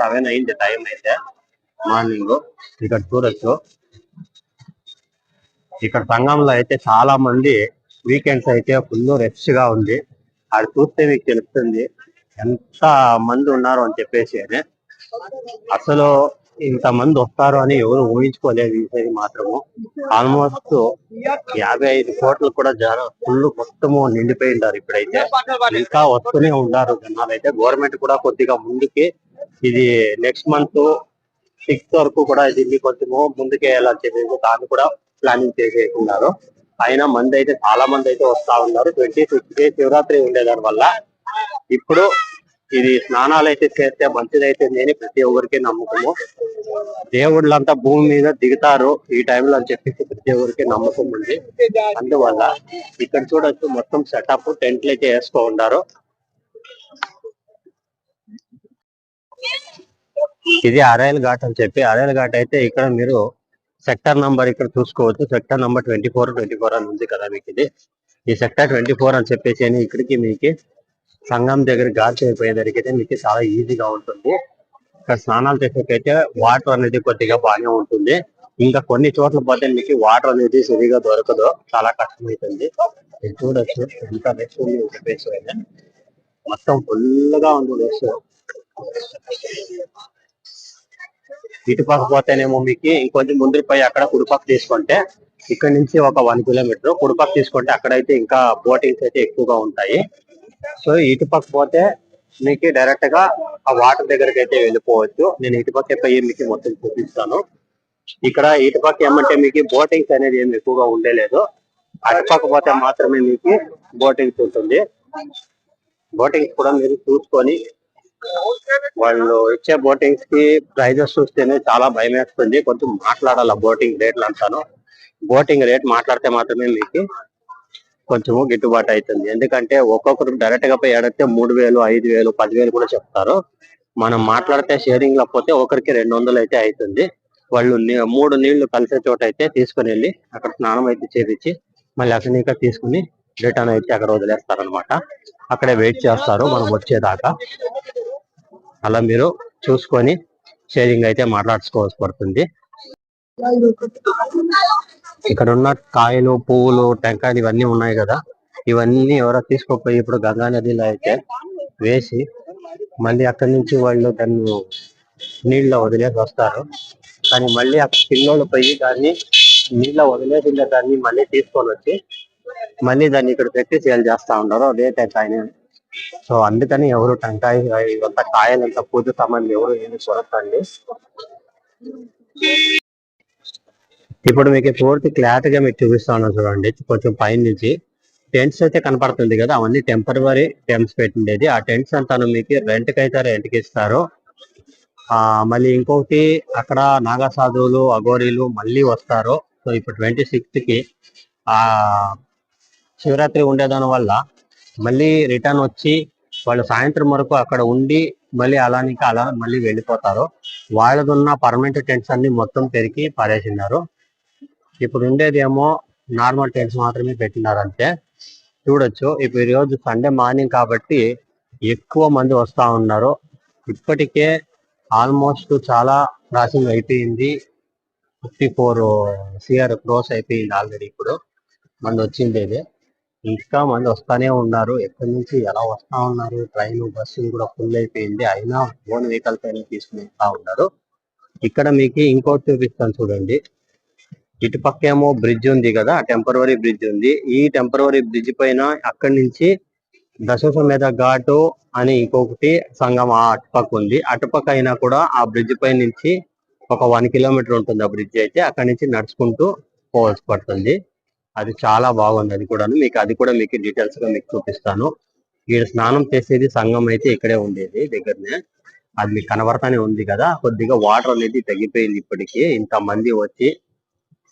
Seven అయింది time అయితే. Morning. ఇక్కడ చూడొచ్చు. ఇక్కడ సంఘంలో అయితే చాలా మంది వీకెండ్స్ అయితే ఫుల్ రెష్గా ఉంది. అది చూస్తే మీకు తెలుస్తుంది. ఎంత మంది ఉన్నారు అని చెప్పేసి. అని అసలు ఇంత మంది వస్తారు అని ఎవరు ఊహించుకోలేదు ఈసారి మాత్రము. ఆల్మోస్ట్ యాభై ఐదు కోట్లు కూడా జన ఫుల్ మొత్తము నిండిపోయి ఉన్నారు ఇప్పుడైతే. ఇంకా వస్తూనే ఉన్నారు జనాలు అయితే. గవర్నమెంట్ కూడా కొద్దిగా ముందుకి ఇది నెక్స్ట్ మంత్ సిక్స్త్ వరకు కూడా దీన్ని కొంచెము ముందుకేయాలని చెప్పేసి దాన్ని కూడా ప్లానింగ్ చేసేస్తున్నారు అయినా మంది అయితే చాలా మంది అయితే వస్తా ఉన్నారు. ట్వంటీ సిక్స్ డే శివరాత్రి ఉండేదాని వల్ల. ఇప్పుడు ఇది స్నానాలు అయితే చేస్తే మంచిదైతే నేను ప్రతి ఒక్కరికి నమ్మకము. దేవుళ్ళంతా భూమి మీద దిగుతారు ఈ టైంలో అని చెప్పేసి ప్రతి ఒక్కరికి నమ్మకం ఉంది. అందువల్ల ఇక్కడ చూడొచ్చు మొత్తం సెటప్ టెంట్లు అయితే వేసుకో ఉన్నారు. ఇది అరాయల్ ఘాట్ అని చెప్పి అరాయల్ ఘాట్ అయితే ఇక్కడ మీరు సెక్టర్ నంబర్ ఇక్కడ చూసుకోవచ్చు. Sector number twenty four twenty four అని ఉంది కదా మీకు ఇది. ఈ సెక్టర్ ట్వంటీ ఫోర్ అని చెప్పేసి అని ఇక్కడికి మీకు సంఘం దగ్గర గాలి అయిపోయే అయితే మీకు చాలా ఈజీగా ఉంటుంది. ఇక్కడ స్నానాలు చేసేకైతే వాటర్ అనేది కొద్దిగా బాగానే ఉంటుంది. ఇంకా కొన్ని చోట్ల పోతే మీకు వాటర్ అనేది సరిగా దొరకదు. చాలా కష్టమవుతుంది చూడొచ్చు. ఎంత రెస్ట్ ఉంది అయితే. మొత్తం ఫుల్గా ఉంది రెస్ట్ ఇటుపక్క పోతేనేమో మీకు ఇంకొంచెం ముందుకు పోయి అక్కడ కుడిపక్క తీసుకుంటే ఇక్కడ నుంచి ఒక వన్ కిలోమీటర్. కుడిపక్క తీసుకుంటే అక్కడైతే ఇంకా బోటింగ్స్ అయితే ఎక్కువగా ఉంటాయి. సో ఇటు పక్క పోతే మీకు డైరెక్ట్గా ఆ వాటర్ దగ్గరికి అయితే వెళ్ళిపోవచ్చు. నేను ఇటు పక్క పోయి మీకు మొత్తం చూపిస్తాను. ఇక్కడ ఇటు పక్క ఏమంటే మీకు బోటింగ్స్ అనేది ఏమి ఎక్కువగా ఉండలేదు. అటు పక్క పోతే మాత్రమే మీకు బోటింగ్స్ ఉంటుంది. బోటింగ్స్ కూడా మీరు చూసుకొని వాళ్ళు ఇచ్చే బోటింగ్స్కి ప్రైజెస్ చూస్తేనే చాలా భయం వేస్తుంది. కొంచెం మాట్లాడాలి బోటింగ్ రేట్లు అంటాను బోటింగ్ రేట్ మాట్లాడితే మాత్రమే మీకు కొంచెము గిట్టుబాటు అవుతుంది ఎందుకంటే ఒక్కొక్కరు డైరెక్ట్గా పోయి అడిగితే మూడు వేలు ఐదు వేలు పదివేలు కూడా చెప్తారు. మనం మాట్లాడితే షేరింగ్లో పోతే ఒకరికి రెండు వందలు అయితే అవుతుంది వాళ్ళు మూడు నీళ్ళు కలిసే చోట అయితే తీసుకుని వెళ్ళి అక్కడ స్నానం అయితే చేపించి మళ్ళీ అక్కడికి తీసుకుని రిటర్న్ అయితే అక్కడ వదిలేస్తారు అనమాట అక్కడే వెయిట్ చేస్తారు మనం వచ్చేదాకా. అలా మీరు చూసుకొని షేరింగ్ అయితే మాట్లాడుకోవాల్సి పడుతుంది. ఇక్కడ ఉన్న కాయలు పువ్వులు టెంకాయలు ఇవన్నీ ఉన్నాయి కదా. ఇవన్నీ ఎవరో తీసుకోపోయి ఇప్పుడు గంగా నదిలో అయితే వేసి మళ్ళీ అక్కడి నుంచి వాళ్ళు దాన్ని నీళ్ళలో వదిలేసి వస్తారు. కానీ మళ్ళీ అక్కడ పిల్లోళ్ళు పోయి దాన్ని నీళ్ళ వదిలేసిన దాన్ని మళ్ళీ తీసుకొని వచ్చి మళ్ళీ దాన్ని ఇక్కడ పెట్టి సేల్ చేస్తా ఉన్నారు. అదే టెంకాయని. సో అందుకని ఎవరు టెంకాయ ఇవంతా కాయలంతా పూజ సామాన్లు ఎవరు ఏమి కొరకండి ఇప్పుడు మీకు పూర్తి క్లారిటీగా మీకు చూపిస్తా ఉన్నాను చూడండి. కొంచెం పైన నుంచి టెంట్స్ అయితే కనపడుతుంది కదా అవన్నీ టెంపరీ టెంట్స్ పెట్టిండేది. ఆ టెంట్స్ అంతా మీకు రెంట్కి అయితే రెంట్కి ఇస్తారు. ఆ మళ్ళీ ఇంకొకటి అక్కడ నాగా సాధువులు అఘోరీలు మళ్ళీ వస్తారు. సో ఇప్పుడు ట్వంటీ సిక్స్త్కి ఆ శివరాత్రి ఉండేదాని వల్ల మళ్ళీ రిటర్న్ వచ్చి వాళ్ళు సాయంత్రం వరకు అక్కడ ఉండి మళ్ళీ అలానికి అలా మళ్ళీ వెళ్ళిపోతారు. వాళ్ళదున్న పర్మనెంట్ టెంట్స్ అన్ని మొత్తం పెరిగి పారేసినారు. ఇప్పుడు ఉండేదేమో నార్మల్ టెంట్స్ మాత్రమే పెట్టినారు అంతే చూడొచ్చు. ఇప్పుడు ఈ రోజు సండే మార్నింగ్ కాబట్టి ఎక్కువ మంది వస్తా ఉన్నారు. ఇప్పటికే ఆల్మోస్ట్ చాలా క్రాసింగ్ అయిపోయింది. ఫిఫ్టీ ఫోర్ సిఆర్ క్రోస్ అయిపోయింది ఆల్రెడీ ఇప్పుడు మంది వచ్చిండేది. ఇంకా మంది వస్తానే ఉన్నారు. ఎక్కడి నుంచి ఎలా వస్తా ఉన్నారు? ట్రైన్ బస్సు కూడా ఫుల్ అయిపోయింది. అయినా ఓన్ వెహికల్స్ అయినా తీసుకుని వెళ్తా ఉన్నారు. ఇక్కడ మీకు ఇంకోటి చూపిస్తాను చూడండి. ఇటు పక్క ఏమో బ్రిడ్జ్ ఉంది కదా టెంపరవరీ బ్రిడ్జ్ ఉంది. ఈ టెంపరవరీ బ్రిడ్జ్ పైన అక్కడి నుంచి దశసమేధ ఘాటు అని ఇంకొకటి సంగం ఆ అటుపక్క ఉంది. అటుపక్క అయినా కూడా ఆ బ్రిడ్జ్ పై నుంచి ఒక వన్ కిలోమీటర్ ఉంటుంది ఆ బ్రిడ్జ్ అయితే అక్కడి నుంచి నడుచుకుంటూ పోవాల్సి పడుతుంది. అది చాలా బాగుంది అది కూడా మీకు అది కూడా మీకు డీటెయిల్స్గా మీకు చూపిస్తాను. ఈడ స్నానం చేసేది సంఘం అయితే ఇక్కడే ఉండేది దగ్గరనే. అది మీకు కనబడతానే ఉంది కదా. కొద్దిగా వాటర్ అనేది తగ్గిపోయింది ఇప్పటికి. ఇంత మంది వచ్చి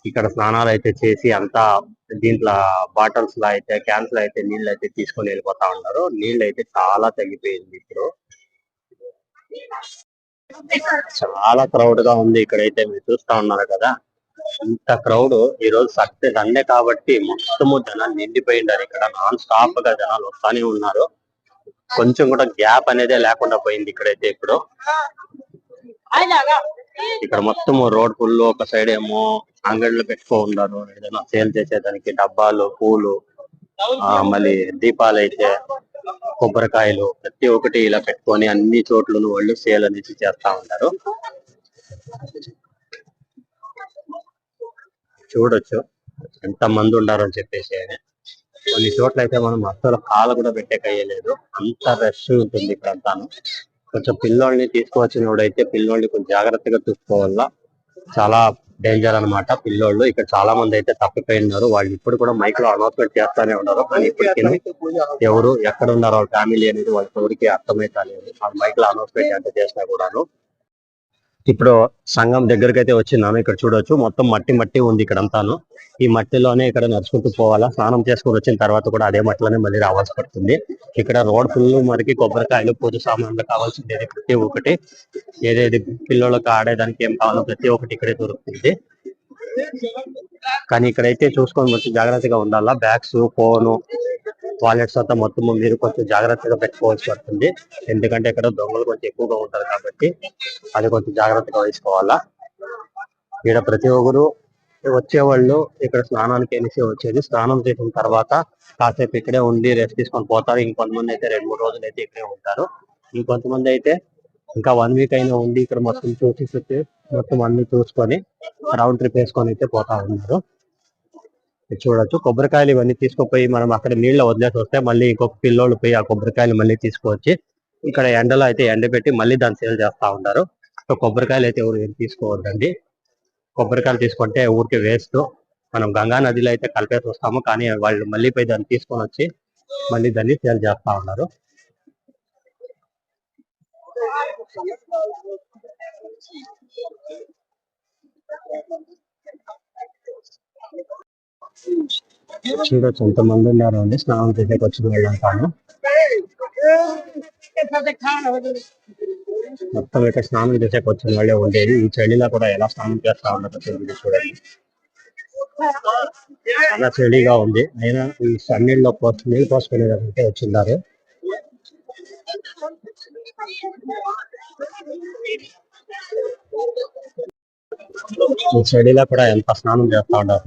ఇక్కడ స్నానాలు అయితే చేసి అంతా దీంట్లో బాటిల్స్లో అయితే క్యాన్స్లో అయితే నీళ్ళు అయితే తీసుకొని వెళ్ళిపోతా ఉన్నారు. నీళ్ళు అయితే చాలా తగ్గిపోయింది ఇప్పుడు. చాలా క్రౌడ్గా ఉంది ఇక్కడైతే మీరు చూస్తా ఉన్నారు కదా. ఇంత క్రౌడ్ ఈ రోజు సత్తే సండే కాబట్టి మొత్తము జనాలు నిండిపోయిండారు. ఇక్కడ నాన్ స్టాప్గా జనాలు వస్తానే ఉన్నారు. కొంచెం కూడా గ్యాప్ అనేది లేకుండా పోయింది ఇక్కడైతే ఇప్పుడు. ఇక్కడ మొత్తం రోడ్ ఫుల్ ఒక సైడ్ ఏమో అంగడిలో పెట్టుకో ఉన్నారు ఏదైనా సేల్ చేసేదానికి డబ్బాలు పూలు ఆ మళ్ళీ దీపాలు అయితే కొబ్బరికాయలు ప్రతి ఒక్కటి ఇలా పెట్టుకొని అన్ని చోట్లను వాళ్ళు సేల్ అనేది చేస్తా ఉంటారు చూడొచ్చు ఎంత మంది ఉన్నారు అని చెప్పేసి కొన్ని చోట్ల అయితే మనం అసలు కాలు కూడా పెట్టేకయ్యలేదు అంత రష్ ఉంటుంది ఇక్కడ అంతాను కొంచెం తీసుకువచ్చినప్పుడు అయితే పిల్లోల్ని కొంచెం జాగ్రత్తగా చూసుకోవాలా. చాలా డేంజర్ అన్నమాట. పిల్లోళ్ళు ఇక్కడ చాలా మంది అయితే తప్పిపోయి ఉన్నారు. వాళ్ళు ఇప్పుడు కూడా మైక్లో అనౌన్స్మెంట్ చేస్తానే ఉన్నారు. కానీ ఇప్పటికీ ఎవరు ఎక్కడ ఉన్నారు వాళ్ళ ఫ్యామిలీ అనేది వాళ్ళ ఎవరికి అర్థమైతే లేదు మైక్లో అనౌన్స్మెంట్ ఎంత చేసినా కూడాను. ఇప్పుడు సంఘం దగ్గరికి అయితే వచ్చినాను ఇక్కడ చూడొచ్చు. మొత్తం మట్టి మట్టి ఉంది ఇక్కడ అంతాను ఈ మట్టిలోనే ఇక్కడ నడుచుకుంటూ పోవాలా. స్నానం చేసుకుని వచ్చిన తర్వాత కూడా అదే మట్టిలోనే మళ్ళీ రావాల్సి పడుతుంది. ఇక్కడ రోడ్ ఫుల్ మనకి కొబ్బరికాయలు పూజ సామాన్లు కావాల్సింది ప్రతి ఒక్కటి. ఏదేది పిల్లలకు ఆడేదానికి ఏం కావాలో ప్రతి ఒక్కటి ఇక్కడే దొరుకుతుంది. కానీ ఇక్కడైతే చూసుకొని వచ్చి జాగ్రత్తగా ఉండాలా. బ్యాగ్స్ ఫోను టాయిలెట్స్ అంతా మొత్తం మీరు కొంచెం జాగ్రత్తగా పెట్టుకోవాల్సి వస్తుంది ఎందుకంటే ఇక్కడ దొంగలు కొంచెం ఎక్కువగా ఉంటారు కాబట్టి అది కొంచెం జాగ్రత్తగా వేసుకోవాలా. ఇక్కడ ప్రతి ఒక్కరు వచ్చేవాళ్ళు ఇక్కడ స్నానానికి అనేసి వచ్చేది. స్నానం చేసిన తర్వాత కాసేపు ఇక్కడే ఉండి రెస్ట్ తీసుకొని పోతారు. ఇంకొంతమంది అయితే రెండు మూడు రోజులు అయితే ఇక్కడే ఉంటారు. ఇంకొంతమంది అయితే ఇంకా వన్ వీక్ అయినా ఉండి ఇక్కడ మొత్తం చూసి చూసి మొత్తం అన్ని చూసుకొని రౌండ్ ట్రిప్ వేసుకొని అయితే పోతా ఉన్నారు. చూడొచ్చు. కొబ్బరికాయలు ఇవన్నీ తీసుకుపోయి మనం అక్కడ నీళ్ళు వదిలేసి వస్తే మళ్ళీ ఇంకొక పిల్లోళ్ళు పోయి ఆ కొబ్బరికాయలు మళ్ళీ తీసుకువచ్చి ఇక్కడ ఎండలో అయితే ఎండబెట్టి మళ్ళీ దాన్ని సేల్ చేస్తా ఉంటారు సో కొబ్బరికాయలు అయితే ఎవరు ఏం తీసుకోవద్దండి. కొబ్బరికాయలు తీసుకుంటే ఊరికి వేస్ట్. మనం గంగా నదిలో అయితే కలిపేసి వస్తాము. కానీ వాళ్ళు మళ్ళీ పోయి దాన్ని తీసుకొని వచ్చి మళ్ళీ దాన్ని సేల్ చేస్తా ఉన్నారు. చూడొచ్చు ఎంత మంది ఉన్నారు అండి స్నానం చేసేకి వచ్చిన వాళ్ళు మొత్తం ఇక్కడ స్నానం చేసేకి వచ్చిన వాళ్ళే ఉండేది ఈ చలిలో కూడా ఎలా స్నానం చేస్తా ఉండదు చూడండి చాలా చలిగా ఉంది. అయినా ఈ సన్నీళ్ళలో పోసి నీళ్ళు పోసుకునేదంటే వచ్చిన్నారు ఈ చలిలో కూడా ఎంత స్నానం చేస్తా ఉండదు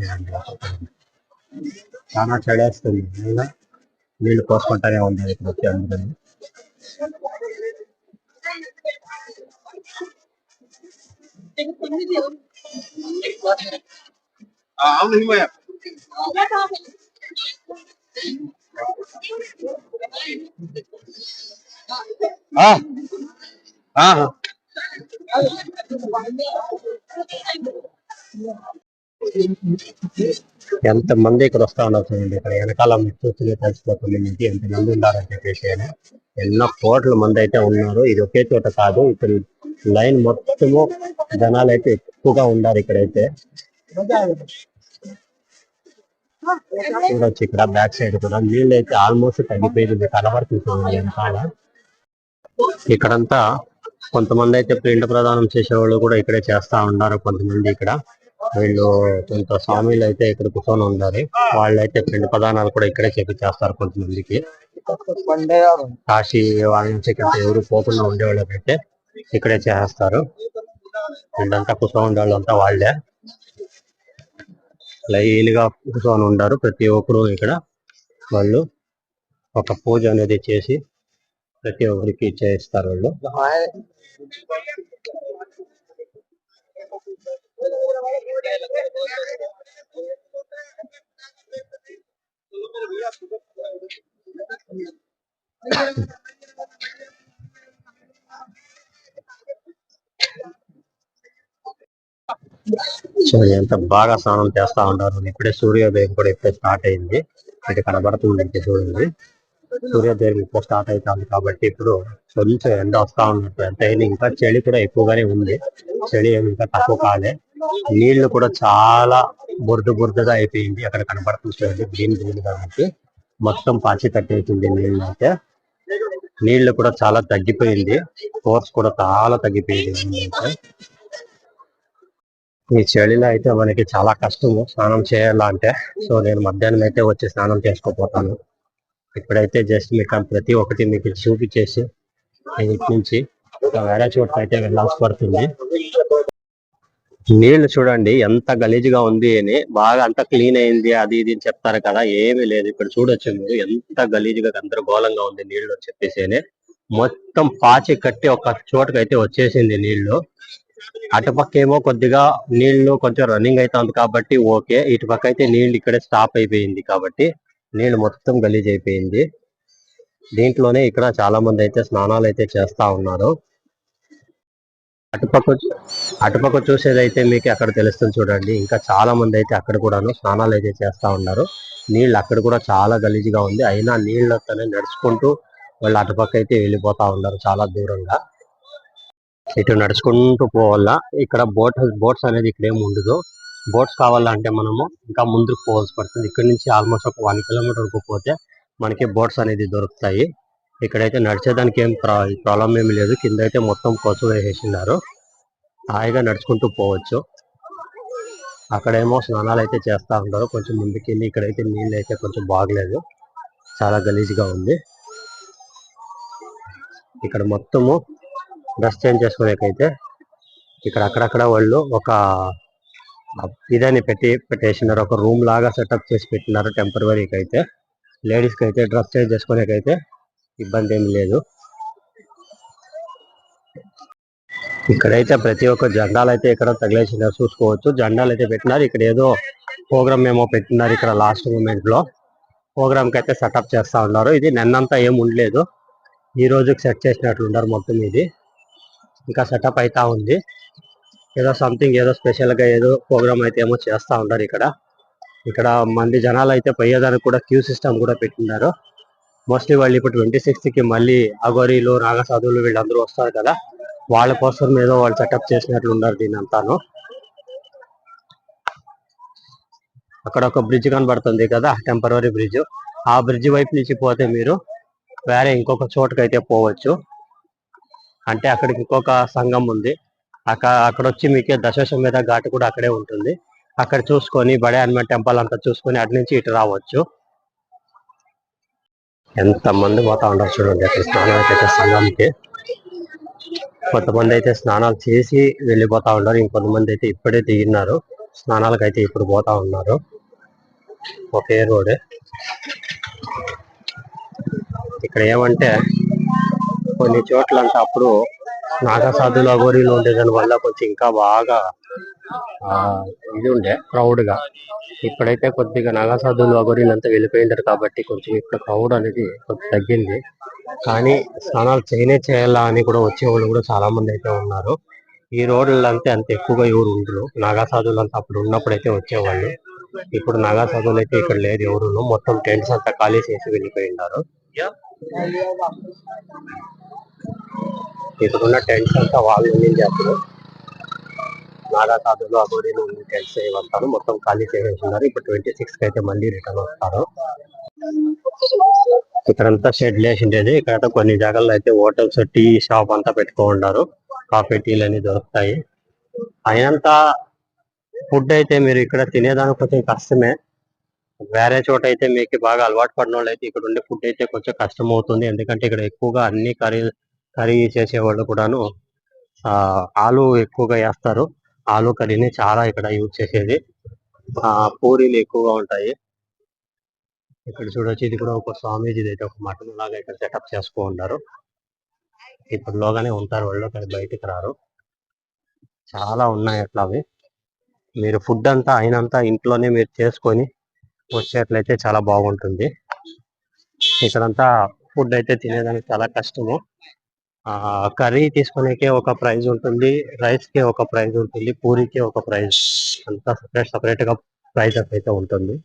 చాలా చడేస్తుంది అయినా నీళ్ళు పోసుకుంటానే ఉంది ఇక్కడ వచ్చి అందుకని అవును హిమయ్య. ఎంత మంది ఇక్కడ వస్తా ఉన్నారు చూడండి. ఇక్కడ వెనకాల మీరు చూస్తూనే తెలిసిపోతుంది మీకు ఎంత మంది ఉన్నారని చెప్పేసి అని. ఎన్నో కోట్ల మంది అయితే ఉన్నారు. ఇది ఒకే చోట కాదు ఇక్కడ లైన్ మొత్తము జనాలు అయితే ఎక్కువగా ఉన్నారు ఇక్కడైతే. చూడొచ్చు ఇక్కడ బ్యాక్ సైడ్ కూడా. నీళ్ళు అయితే ఆల్మోస్ట్ తగ్గిపోయింది కనబడుతుంది వెనకాల. ఇక్కడంతా కొంతమంది అయితే పిండ ప్రదానం చేసేవాళ్ళు కూడా ఇక్కడే చేస్తా ఉన్నారు కొంతమంది ఇక్కడ. వీళ్ళు కొంత స్వామిలు అయితే ఇక్కడ కూర్చొని ఉన్నారు. వాళ్ళైతే పిండ ప్రదానాలు కూడా ఇక్కడే చెప్పి చేస్తారు కొంతమందికి. కాశీ వాళ్ళ నుంచి ఇక్కడ ఎవరు పోకుండా ఉండేవాళ్ళకైతే ఇక్కడే చేస్తారు. వీళ్ళంతా కూర్చొని ఉండేవాళ్ళు అంతా వాళ్ళే. లైన్గా కూర్చొని ఉంటారు ప్రతి ఒక్కరు ఇక్కడ. వాళ్ళు ఒక పూజ అనేది చేసి ప్రతి ఒక్కరికి చేస్తారు వాళ్ళు. ఎంత బాగా స్నానం చేస్తా ఉంటారు ఇప్పుడే సూర్యోదయం కూడా ఇప్పుడే స్టార్ట్ అయింది. ఇది కనబడుతుంది చూడండి. సూర్యోదయం ఇప్పుడు స్టార్ట్ అవుతుంది కాబట్టి ఇప్పుడు కొంచెం ఎండ వస్తా ఉన్నట్టు. ఎంత ఇంకా చలి కూడా ఎక్కువగానే ఉంది. చలి ఇంకా తక్కువ కాలే. నీళ్ళు కూడా చాలా బురద బురదగా అయిపోయింది. అక్కడ కనబడుతుంది చూడండి. గ్రీన్ గ్రీన్ కాబట్టి మొత్తం పాచి కట్టేసింది నీళ్ళు అయితే. నీళ్ళు కూడా చాలా తగ్గిపోయింది. ఫోర్స్ కూడా చాలా తగ్గిపోయింది ఈ చలిలో అయితే మనకి చాలా కష్టము స్నానం చేయాలంటే సో నేను మధ్యాహ్నం అయితే వచ్చి స్నానం చేసుకోపోతాను ఇప్పుడైతే జస్ట్ మీకు ప్రతి ఒక్కటి మీకు చూపించేసి ఇటు నుంచి ఇంకా వేరే చోటుకి అయితే వెళ్ళాల్సి పడుతుంది. నీళ్ళు చూడండి ఎంత గలీజ్గా ఉంది అని. బాగా అంత క్లీన్ అయింది అది ఇది అని చెప్తారు కదా ఏమీ లేదు. ఇక్కడ చూడొచ్చు మీరు ఎంత గలీజ్గా గందరగోళంగా ఉంది నీళ్ళు అని చెప్పేసి మొత్తం పాచి కట్టి ఒక చోటుకి అయితే వచ్చేసింది నీళ్ళు. అటుపక్క ఏమో కొద్దిగా నీళ్ళు కొంచెం రన్నింగ్ అవుతుంది కాబట్టి ఓకే. ఇటు పక్క అయితే నీళ్ళు ఇక్కడే స్టాప్ అయిపోయింది కాబట్టి నీళ్ళు మొత్తం గలీజ్ అయిపోయింది. దీంట్లోనే ఇక్కడ చాలా మంది అయితే స్నానాలు అయితే చేస్తా ఉన్నారు. అటుపక్క అటుపక్క చూసేదైతే మీకు అక్కడ తెలుస్తుంది చూడండి. ఇంకా చాలా మంది అయితే అక్కడ కూడాను స్నానాలు అయితే చేస్తా ఉన్నారు. నీళ్ళు అక్కడ కూడా చాలా గలీజ్గా ఉంది. అయినా నీళ్ళతోనే నడుచుకుంటూ వాళ్ళు అటుపక్క అయితే వెళ్ళిపోతా ఉన్నారు చాలా దూరంగా. ఇటు నడుచుకుంటూ పోవాలా. ఇక్కడ బోట్ బోట్స్ అనేది ఇక్కడ ఏమి ఉండదు. బోట్స్ కావాలంటే మనము ఇంకా ముందుకు పోవాల్సి పడుతుంది. ఇక్కడ నుంచి ఆల్మోస్ట్ ఒక వన్ కిలోమీటర్ పోతే మనకి బోట్స్ అనేది దొరుకుతాయి. ఇక్కడైతే నడిచేదానికి ఏం ప్రాబ్లం ఏమి లేదు. కింద అయితే మొత్తం కొసు వేసేసినారు. హాయిగా నడుచుకుంటూ పోవచ్చు. అక్కడేమో స్నానాలు అయితే చేస్తా ఉంటారు కొంచెం ముందుకెళ్ళి ఇక్కడైతే నీళ్ళు అయితే కొంచెం బాగలేదు. చాలా గలీజ్గా ఉంది. ఇక్కడ మొత్తము డ్రెస్ చేంజ్ చేసుకునేకైతే ఇక్కడ అక్కడక్కడ వాళ్ళు ఒక ఇదని పెట్టి పెట్టేసినారు. ఒక రూమ్ లాగా సెటప్ చేసి పెట్టినారు టెంపరీకి అయితే లేడీస్కి అయితే డ్రెస్ చేంజ్ చేసుకునేకైతే ఇబ్బంది ఏమి లేదు. ఇక్కడైతే ప్రతి ఒక్క జెండాలు అయితే ఇక్కడ తగిలేసినారు చూసుకోవచ్చు. జెండాలు అయితే పెట్టినారు. ఇక్కడ ఏదో ప్రోగ్రామ్ ఏమో పెట్టినారు ఇక్కడ లాస్ట్ మూమెంట్లో ప్రోగ్రామ్కి అయితే సెటప్ చేస్తా ఉన్నారు. ఇది నిన్నంతా ఏం ఉండలేదు. ఈ రోజుకి సెట్ చేసినట్లు ఉన్నారు మొత్తం ఇది. ఇంకా సెటప్ అయితా ఉంది. ఏదో సంథింగ్ ఏదో స్పెషల్గా ఏదో ప్రోగ్రామ్ అయితే ఏమో చేస్తా ఉన్నారు ఇక్కడ. ఇక్కడ మంది జనాలు అయితే పోయేదానికి కూడా క్యూ సిస్టమ్ కూడా పెట్టినారు మోస్ట్లీ వాళ్ళు ఇప్పుడు ట్వంటీ సిక్స్త్కి మళ్ళీ అగోరీలు నాగసాధువులు వీళ్ళందరూ వస్తారు కదా. వాళ్ళ కోసం ఏదో వాళ్ళు సెటప్ చేసినట్లు ఉన్నారు దీని అంతాను అక్కడ ఒక బ్రిడ్జ్ కనబడుతుంది కదా టెంపరీ బ్రిడ్జ్ ఆ బ్రిడ్జ్ వైపు నుంచి పోతే మీరు వేరే ఇంకొక చోటుకైతే పోవచ్చు. అంటే అక్కడికి ఇంకొక సంఘం ఉంది. అక్కడ అక్కడ వచ్చి మీకు మీద ఘాట్ కూడా అక్కడే ఉంటుంది. అక్కడ చూసుకొని బడే హనుమాన్ టెంపుల్ అంతా చూసుకొని అటు నుంచి ఇటు రావచ్చు. ఎంత మంది పోతా ఉంటారు చూడండి అక్కడ స్నానానికి అయితే సంఘానికి. కొంతమంది అయితే స్నానాలు చేసి వెళ్ళిపోతా ఉన్నారు ఇంకొంతమంది అయితే ఇప్పుడే దిగినారు. స్నానాలకు అయితే ఇప్పుడు పోతా ఉన్నారు. ఒకే రోడ్. ఇక్కడ ఏమంటే కొన్ని చోట్ల అంటే అప్పుడు నాగసాధుల గోరీలు ఉండే దాని వల్ల కొంచెం ఇంకా బాగా ఇది ఉండే క్రౌడ్గా ఇప్పుడైతే కొద్దిగా నాగసాధులు అఘోరీలు అంతా వెళ్ళిపోయింటారు కాబట్టి కొంచెం ఇక్కడ క్రౌడ్ అనేది కొంచెం తగ్గింది. కానీ స్నానాలు చేయనే చేయాలా అని కూడా వచ్చేవాళ్ళు కూడా చాలా మంది అయితే ఉన్నారు. ఈ రోడ్లు అంతే అంత ఎక్కువగా ఎవరు ఉండరు. నాగాసాధువులు అంతా అప్పుడు ఉన్నప్పుడు అయితే వచ్చేవాళ్ళు. ఇప్పుడు నాగాసాధువులు అయితే ఇక్కడ లేదు ఎవరు మొత్తం టెంట్స్ అంతా ఖాళీ చేసి వెళ్ళిపోయినారు. ఉన్న టెంట్స్ అంతా వాళ్ళు ఉండింది అప్పుడు నాగాసాధువులు అగోరీలు ఉన్న టెంట్స్ మొత్తం ఖాళీ చేసేసినారు ఇప్పుడు ట్వంటీ సిక్స్కి అయితే మళ్ళీ రిటర్న్ వస్తారు. ఇక్కడంతా షెడ్ లేసిండేది ఇక్కడ కొన్ని జాగాల్లో అయితే హోటల్స్ టీ షాప్ అంతా పెట్టుకుంటారు కాఫీ టీలు అన్ని దొరుకుతాయి. అయినంత ఫుడ్ అయితే మీరు ఇక్కడ తినేదానికి కొంచెం కష్టమే. వేరే చోట అయితే మీకు బాగా అలవాటు పడిన వాళ్ళు అయితే ఇక్కడ ఉండే ఫుడ్ అయితే కొంచెం కష్టం అవుతుంది. ఎందుకంటే ఇక్కడ ఎక్కువగా అన్ని కర్రీ కర్రీ చేసేవాళ్ళు కూడాను ఆలు ఎక్కువగా వేస్తారు. ఆలు కర్రీని చాలా ఇక్కడ యూజ్ చేసేది. ఆ పూరీలు ఎక్కువగా ఉంటాయి. ఇక్కడ చూడొచ్చు ఇది కూడా ఒక స్వామీజీది అయితే ఒక మటన్ లాగా ఇక్కడ సెటప్ చేసుకో ఉన్నారు. ఇప్పుడు లోగానే ఉంటారు వాళ్ళు కానీ బయటికి రారు. చాలా ఉన్నాయి అట్లా అవి. మీరు ఫుడ్ అంతా అయినంత ఇంట్లోనే మీరు చేసుకొని వచ్చేట్లయితే చాలా బాగుంటుంది. ఇక్కడంతా ఫుడ్ అయితే తినేదానికి చాలా కష్టము. కర్రీ తీసుకునేకే ఒక ప్రైజ్ ఉంటుంది రైస్కి ఒక ప్రైస్ ఉంటుంది పూరికి ఒక ప్రైస్ అంతా సపరేట్ సపరేట్గా ప్రైజెస్ అయితే ఉంటుంది.